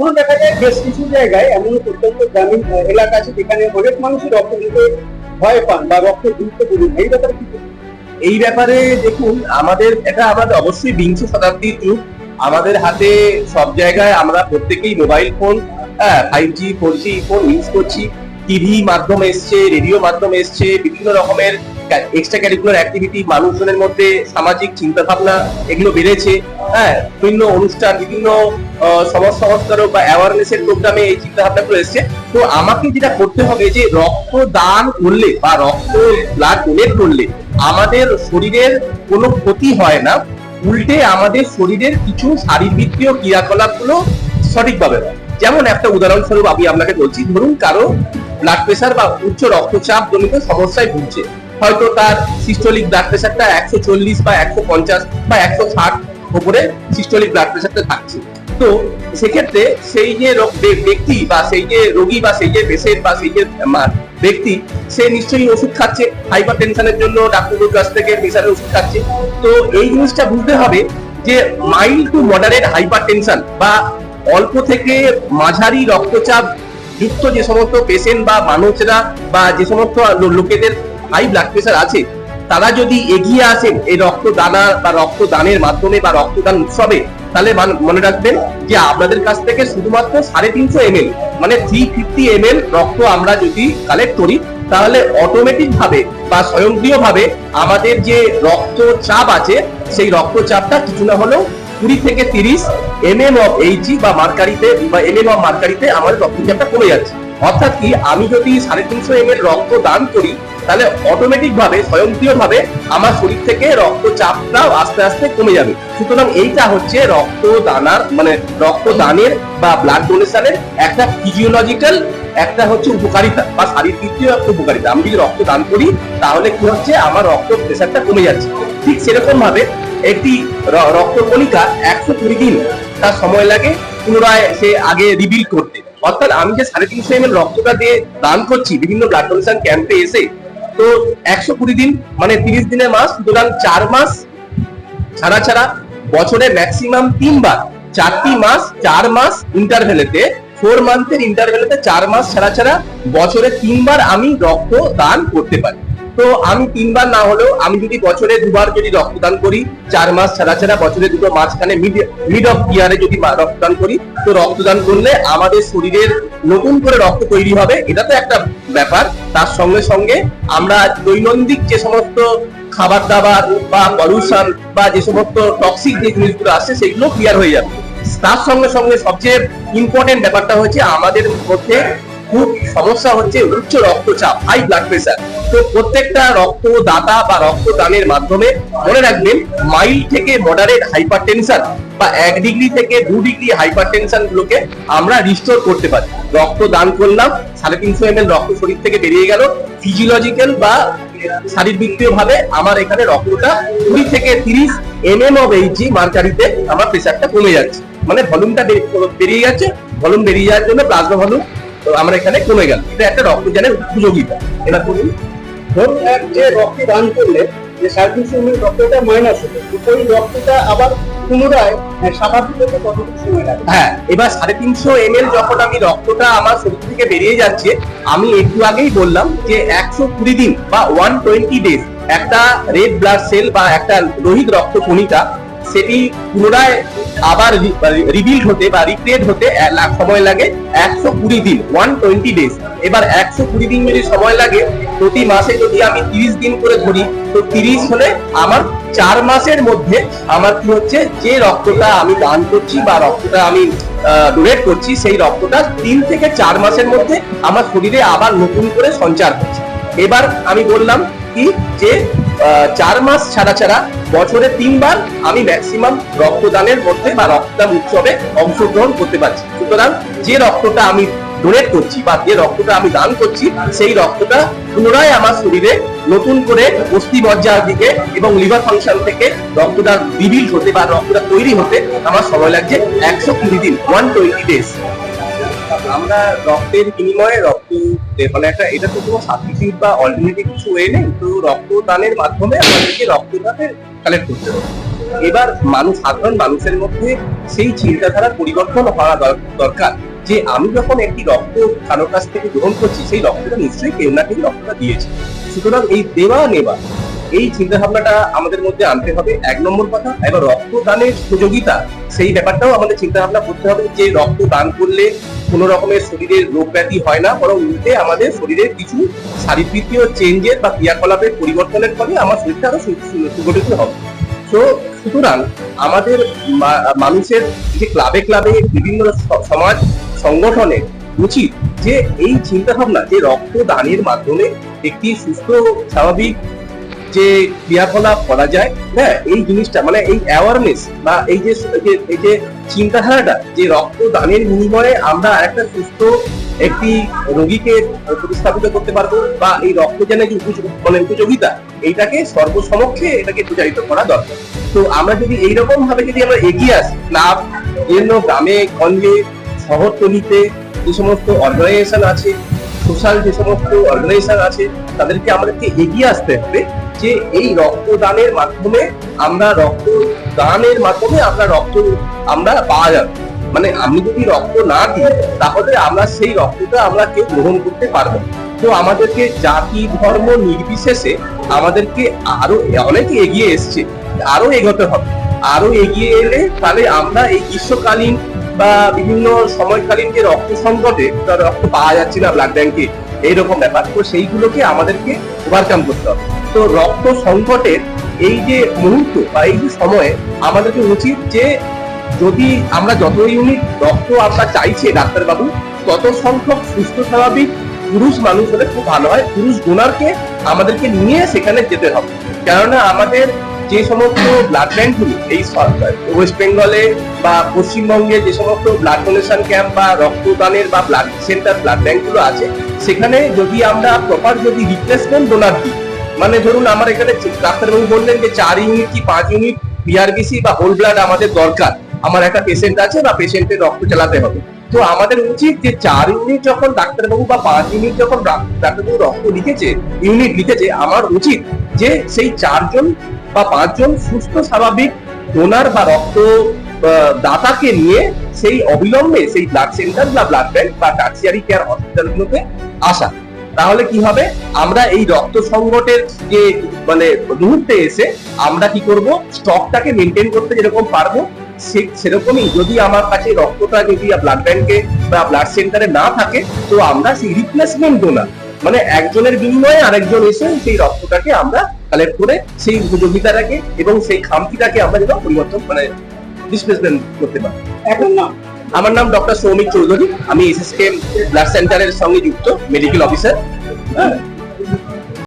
কোনো দেখা যায় বেশ কিছু জায়গায় এমন প্রত্যন্ত গ্রামীণ এলাকা আছে যেখানে অনেক মানুষই রক্ত দিতে ভয় পান বা রক্ত দিতে বলুন এই ব্যাপারে কি এই ব্যাপারে দেখুন, আমাদের এটা আমাদের অবশ্যই বিংশ শতাব্দীর যুগ। আমাদের হাতে সব জায়গায় আমরা প্রত্যেকেই মোবাইল ফোন হ্যাঁ five G four G phone use করছি। টিভি মাধ্যম এসছে রেডিও মাধ্যম এসছে, বিভিন্ন রকমের এক্সট্রা অ্যাক্টিভিটি মানুষজনের মধ্যে সামাজিক চিন্তা ভাবনা এগুলো বেড়েছে। হ্যাঁ বিভিন্ন অনুষ্ঠান, বিভিন্ন সমাজ বা অ্যাওয়ারনেস এর প্রোগ্রামে এই এসছে। তো আমাকে যেটা করতে হবে যে করলে বা রক্ত ব্লাড ডোনেট করলে আমাদের শরীরের কোনো ক্ষতি হয় না, উল্টে আমাদের শরীরের কিছু শারীরবৃত্তীয় ক্রিয়াকলাপগুলো সঠিকভাবে হয়। যেমন একটা উদাহরণস্বরূপ আমি আপনাকে বলছি, ধরুন কারও ব্লাড প্রেশার বা উচ্চ রক্তচাপ জনিত সমস্যায় ভুগছে। হয়তো তার সিস্টোলিক ব্লাড প্রেশারটা একশো চল্লিশ বা একশো পঞ্চাশ বা একশো ষাট উপরে সিস্টোলিক ব্লাড প্রেশারটা থাকছে। তো সেক্ষেত্রে সেই যে ব্যক্তি বা সেই যে রোগী বা সেই যে পেশেন্ট বা সেই যে ব্যক্তি, সে নিশ্চয়ই ওষুধ খাচ্ছে হাইপার টেনশনের জন্য ডাক্তারের কাছ থেকে প্রেশারের ওষুধ খাচ্ছে। তো এই জিনিসটা বুঝতে হবে যে mild to moderate hypertension বা অল্প থেকে মাঝারি রক্তচাপ যুক্ত যে সমস্ত পেশেন্ট বা মানুষরা বা যে সমস্ত লোকেদের হাই ব্লাড প্রেশার আছে, তারা যদি এগিয়ে আসেন এই রক্তদানা বা রক্তদানের মাধ্যমে বা রক্তদান উৎসবে, তাহলে মনে রাখবেন যে আপনাদের কাছ থেকে শুধুমাত্র সাড়ে তিনশো এম মানে থ্রি ফিফটি এম রক্ত আমরা যদি কালেক্ট করি, তাহলে অটোমেটিক ভাবে বা স্বয়ংক্রিয় ভাবে আমাদের যে রক্তচাপ আছে, সেই রক্তচাপটা কিছু না হলেও কুড়ি থেকে তিরিশ এম এম অফ এইচি বা মার্কারিতে বা এম এম অফ মার্কারিতে আমাদের রক্তচাপটা কমে যাচ্ছে। অর্থাৎ কি আমি যদি সাড়ে তিনশো এম রক্ত দান করি তাহলে অটোমেটিক ভাবে স্বয়ংক্রিয় ভাবে আমার শরীর থেকে রক্তচাপটাও আস্তে আস্তে কমে যাবে। সুতরাং এইটা হচ্ছে রক্ত দানার মানে রক্তদানের বা ব্লাড ডোনেশনের একটা ফিজিওলজিক্যাল একটা হচ্ছে উপকারিতা বা শারীরবৃত্তীয় একটা উপকারিতা। আমি যদি রক্ত দান করি, তাহলে কি হচ্ছে? আমার রক্ত প্রেশারটা কমে যাচ্ছে। ঠিক সেরকম ভাবে একটি রক্তকণিকা একশো কুড়ি দিন তার সময় লাগে পুনরায় সে আগে রিবিল করতে। অর্থাৎ আমি যে সাড়ে তিনশো এম রক্তটা দিয়ে দান করছি, বিভিন্ন ব্লাড ডোনেশন ক্যাম্পে এসে তো একশো কুড়ি দিন মানে তিরিশ দিনের মাস, সুতরাং চার মাস ছাড়া ছাড়া বছরে ম্যাক্সিমাম তিনবার, চারটি মাস, চার মাস ইন্টারভেলেতে ফোর মান্থের ইন্টারভেলেতে চার মাস ছাড়া ছাড়া বছরে তিনবার আমি রক্ত দান করতে পারি। তো আমি তিনবার না হলেও আমি যদি বছরে দুবার যদি রক্তদান করি, চার মাস ছাড়া ছাড়া বছরে দুটো মাঝখানে মিড অফ ইয়ারে যদি রক্তদান করি, তো রক্তদান করলে আমাদের শরীরের নতুন করে রক্ত তৈরি হবে, এটা তো একটা ব্যাপার। তার সঙ্গে সঙ্গে আমরা দৈনন্দিন যে সমস্ত খাবার দাবার বা পলিউশন বা যে সমস্ত টক্সিক যে জিনিসগুলো আসছে, সেগুলো ক্লিয়ার হয়ে যাবে। তার সঙ্গে সঙ্গে সবচেয়ে ইম্পর্টেন্ট ব্যাপারটা হচ্ছে আমাদের মধ্যে সমস্যা হচ্ছে উচ্চ রক্তচাপ হাই ব্লাড প্রেশার তো প্রত্যেকটা রক্তদাতা বা রক্তদানের মাধ্যমে মনে রাখবেন মাইল্ড থেকে মডারেট হাইপার টেনশন বা এক ডিগ্রি থেকে দু ডিগ্রি হাইপার টেনশন গুলোকে আমরা রিস্টোর করতে পারি। রক্ত দান করলাম, সাড়ে তিনশো এম রক্ত শরীর থেকে বেরিয়ে গেল। ফিজিওলজিক্যাল বা শারীরবৃত্তীয় ভাবে আমার এখানে রক্তটা কুড়ি থেকে তিরিশ এম এম অফ এইচজি মার্কারিতে আমার প্রেশারটা কমে যাচ্ছে। মানে ভলিউমটা বেরিয়ে যাচ্ছে। ভলিউম বেরিয়ে যাওয়ার জন্য প্লাজমা ভলিউম আমার এখানে কমে গেল এটা একটা রক্তদানের উপযোগিতা। এটা করুন ধরুন এক যে রক্ত দান করলে যে এম রক্তটা মাইনাস ওই রক্তটা আবার লাগে? হ্যাঁ এবার সাড়ে তিনশো এম যখন আমি রক্তটা আমার থেকে বেরিয়ে যাচ্ছে, আমি একটু আগেই বললাম যে একশো কুড়ি দিন বা ওয়ান টোয়েন্টি ডেজ একটা রেড ব্লাড সেল বা একটা লোহিত রক্ত কণিকা সেটি পুনরায় আবার রিবিল্ড হতে বা রিক্রিয়েট হতে সময় লাগে, একশো কুড়ি দিন ওয়ান টোয়েন্টি ডেজ এবার একশো কুড়ি দিন যদি সময় লাগে, প্রতি মাসে যদি আমি তিরিশ দিন করে ধরি, তো তিরিশ হলে আমার চার মাসের মধ্যে আমার কি হচ্ছে, যে রক্তটা আমি দান করছি বা রক্তটা আমি ডোনেট করছি, সেই রক্তটা তিন থেকে চার মাসের মধ্যে আমার শরীরে আবার নতুন করে সঞ্চার হচ্ছে। এবার আমি বললাম কি, যে চার মাস ছাড়া ছাড়া বছরে তিনবার আমি ম্যাক্সিমাম রক্তদানের মধ্যে বা রক্তদান উৎসবে অংশগ্রহণ করতে পারছি। সুতরাং যে রক্তটা আমি ডোনেট করছি বা যে রক্তটা আমি দান করছি, সেই রক্তটা পুনরায় আমার শরীরে নতুন করে অস্থি মজ্জার দিকে এবং লিভার ফাংশন থেকে রক্তটা রিবিল হতে বা রক্তটা তৈরি হতে আমার সময় লাগছে একশো কুড়ি দিন ওয়ান টোয়েন্টি ডেজ আমরা রক্তের বিনিময়ে রক্ত মানে একটা এটা তো কোনো সাবস্টিটিউট বা অল্টারনেটিভ কিছু ওয়ে নেই, তো রক্তদানের মাধ্যমে আমাদেরকে রক্তদানের কালেক্ট করতে হবে। এবার মানুষ সাধারণ মানুষের মধ্যে সেই চিন্তাধারার পরিবর্তন হওয়া দর- দরকার যে আমি যখন একটি রক্ত কারোর কাছ থেকে গ্রহণ করছি, সেই রক্তটা নিশ্চয়ই কেউ না কেউ রক্তটা দিয়েছে। সুতরাং এই দেওয়া নেওয়া এই চিন্তা ভাবনাটা আমাদের মধ্যে আনতে হবে, এক নম্বর কথা। এবার রক্তদানের সুযোগিতা, সেই ব্যাপারটাও আমাদের চিন্তা ভাবনা করতে হবে যে রক্ত দান করলে কোনো রকমের শরীরের রোগ ব্যাধি হয় না, বরং উল্টে আমাদের শরীরের কিছু শারীরবৃত্তীয় চেঞ্জের বা ক্রিয়াকলাপের পরিবর্তনের ফলে আমার শরীরটা আরও সুগঠিত হবে। তো সুতরাং আমাদের মানুষের যে ক্লাবে ক্লাবে বিভিন্ন সমাজ সংগঠনে উচিত যে এই চিন্তা ভাবনা যে রক্ত দানের মাধ্যমে একটি সুস্থ, স্বাভাবিক যে ক্রিয়াকলাপ করা যায় হ্যাঁ এই জিনিসটা মানে এই অ্যাওয়ারনেস বা এই যে, এই যে- চিন্তাধারাটা, যে রক্ত দানের বিনিময়ে আমরা একটা সুস্থ একটি রোগীকে প্রতিস্থাপিত করতে পারব বা এই রক্তদানের যে মানে উপযোগিতা, এইটাকে সর্বসমক্ষে এটাকে প্রচারিত করা দরকার। তো আমরা যদি এইরকম ভাবে যদি আমরা এগিয়ে আসি, ক্লাব, বিভিন্ন গ্রামে, গঞ্জে, শহরতলিতে যে সমস্ত অর্গানাইজেশন আছে সোশ্যাল যে সমস্ত অর্গানাইজেশন আছে, তাদেরকে আমাদেরকে এগিয়ে আসতে হবে যে এই রক্তদানের মাধ্যমে আমরা রক্ত দানের মাধ্যমে আমরা রক্ত আমরা পাওয়া যাবে। মানে আমি যদি রক্ত না দিই, তাহলে আমরা সেই রক্তটা আমরা কেউ গ্রহণ করতে পারব তো আমাদেরকে জাতি, ধর্ম নির্বিশেষে আমাদেরকে আরও অনেক এগিয়ে এসছে। আরও এগোতে হবে। আরও এগিয়ে এলে তাহলে আমরা এই গ্রীষ্মকালীন বা বিভিন্ন সময়কালীন যে রক্ত সংকটে রক্ত পাওয়া যাচ্ছে না ব্লাড ব্যাংকে এইরকম ব্যাপার। তো সেইগুলোকে আমাদেরকে ওভারকাম করতে হবে। তো রক্ত সংকটের এই যে মুহূর্ত বা এই যে সময়ে আমাদেরকে উচিত যে যদি আমরা যত ইউনিট রক্ত আমরা চাইছে ডাক্তারবাবু, তত সংখ্যক সুস্থ, স্বাভাবিক পুরুষ মানুষ হলে খুব ভালো হয়। পুরুষ ডোনারকে আমাদেরকে নিয়ে সেখানে যেতে হবে। কেননা আমাদের যে সমস্ত ব্লাড ব্যাংকগুলো এই ওয়েস্ট বেঙ্গলে বা পশ্চিমবঙ্গে যে সমস্ত ব্লাড ডোনেশন ক্যাম্প বা রক্তদানের বা ব্লাড সেন্টার ব্লাড ব্যাংকগুলো আছে, সেখানে যদি আমরা প্রপার যদি রিপ্লেসমেন্ট ডোনার দিই মানে ধরুন আমার এখানে ডাক্তারবাবু বললেন যে চার ইউনিট কি পাঁচ ইউনিট বিআরবিসি বা হোল ব্লাড আমাদের দরকার, আমার একটা পেশেন্ট আছে বা পেশেন্টের রক্ত চালাতে হবে। তো আমাদের উচিত যে চার ইউনিট যখন ডাক্তারবাবু বা পাঁচ ইউনিট যখন ডাক্তারবাবু রক্ত লিখেছে ইউনিট লিখেছে, আমার উচিত যে সেই চারজন বা পাঁচজন সুস্থ, স্বাভাবিক ডোনার বা রক্ত দাতাকে নিয়ে সেই অবিলম্বে সেই ব্লাড সেন্টার বা ব্লাড ব্যাংক বা টার্সিয়ারি কেয়ার হসপিটালগুলোতে আসা। তাহলে কি হবে? আমরা এই রক্ত সংকটের যে মানে মুহূর্তে এসে আমরা কি করব? স্টকটাকে মেনটেন করতে যেরকম পারব সেরকমই যদি আমার কাছে রক্তটা যদি ব্লাড ব্যাংকে বা ব্লাড সেন্টারে না থাকে, তো আমরা সেই রিপ্লেসমেন্ট ডোনার মানে একজনের বিনিময়ে আরেকজন এসে সেই রক্তটাকে আমরা কালেক্ট করে সেই উপযোগিতাটাকে এবং সেই খামতিটাকে আমরা যেন পরিবর্তন মানে ডিসপ্লেসমেন্ট করতে পারি। এখন না আমার নাম ডক্টর সৌমিক চৌধুরী। আমি এসএসকে ব্লাড সেন্টারের সঙ্গে যুক্ত মেডিকেল অফিসার হ্যাঁ?